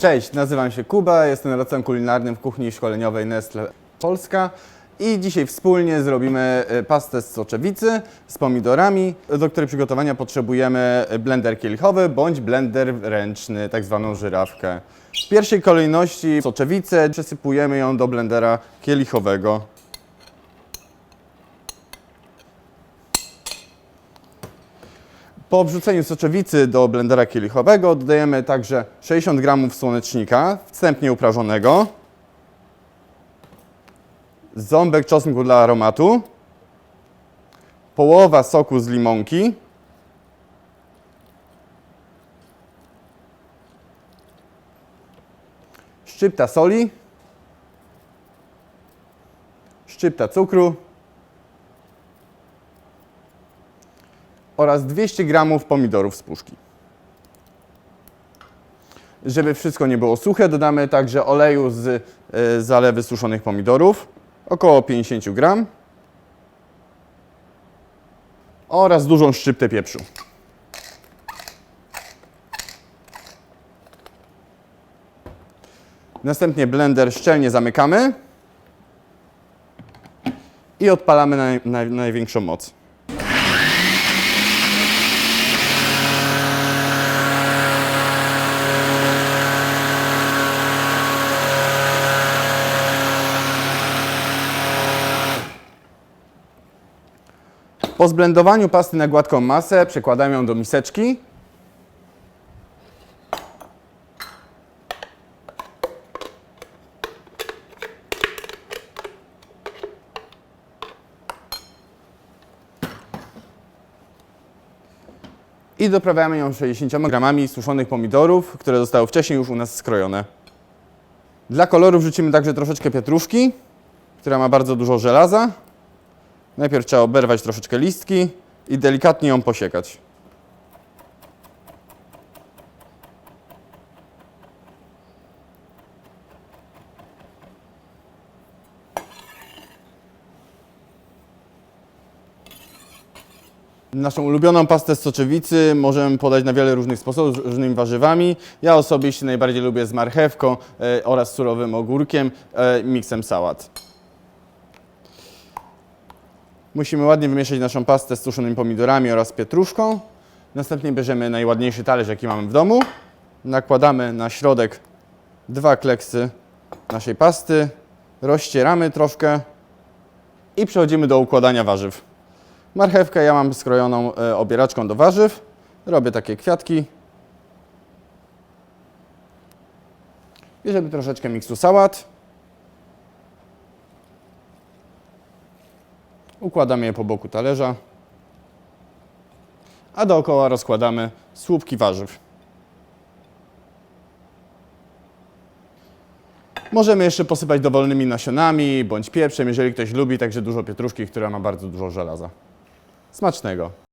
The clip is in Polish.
Cześć, nazywam się Kuba, jestem radcą kulinarnym w kuchni szkoleniowej Nestle Polska i dzisiaj wspólnie zrobimy e, pastę z soczewicy z pomidorami, do której przygotowania potrzebujemy blender kielichowy bądź blender ręczny, tak zwaną żyrawkę. W pierwszej kolejności soczewicę przesypujemy ją do blendera kielichowego. Po wrzuceniu soczewicy do blendera kielichowego dodajemy także 60 g słonecznika wstępnie uprażonego, ząbek czosnku dla aromatu, połowa soku z limonki, szczypta soli, szczypta cukru oraz 200 g pomidorów z puszki. Żeby wszystko nie było suche, dodamy także oleju z e, zalewy suszonych pomidorów, około 50 g oraz dużą szczyptę pieprzu. Następnie blender szczelnie zamykamy i odpalamy na, na największą moc. Po zblendowaniu pasty na gładką masę przekładamy ją do miseczki. I doprawiamy ją 60 gramami suszonych pomidorów, które zostały wcześniej już u nas skrojone. Dla koloru wrzucimy także troszeczkę pietruszki, która ma bardzo dużo żelaza. Najpierw trzeba oberwać troszeczkę listki i delikatnie ją posiekać. Naszą ulubioną pastę z soczewicy możemy podać na wiele różnych sposobów, z różnymi warzywami. Ja osobiście najbardziej lubię z marchewką e, oraz surowym ogórkiem, e, miksem sałat. Musimy ładnie wymieszać naszą pastę z suszonymi pomidorami oraz pietruszką. Następnie bierzemy najładniejszy talerz, jaki mamy w domu. Nakładamy na środek dwa kleksy naszej pasty. Rozcieramy troszkę i przechodzimy do układania warzyw. Marchewkę ja mam skrojoną e, obieraczką do warzyw. Robię takie kwiatki. Bierzemy troszeczkę miksu sałat. Układamy je po boku talerza, a dookoła rozkładamy słupki warzyw. Możemy jeszcze posypać dowolnymi nasionami bądź pieprzem, jeżeli ktoś lubi, także dużo pietruszki, która ma bardzo dużo żelaza. Smacznego!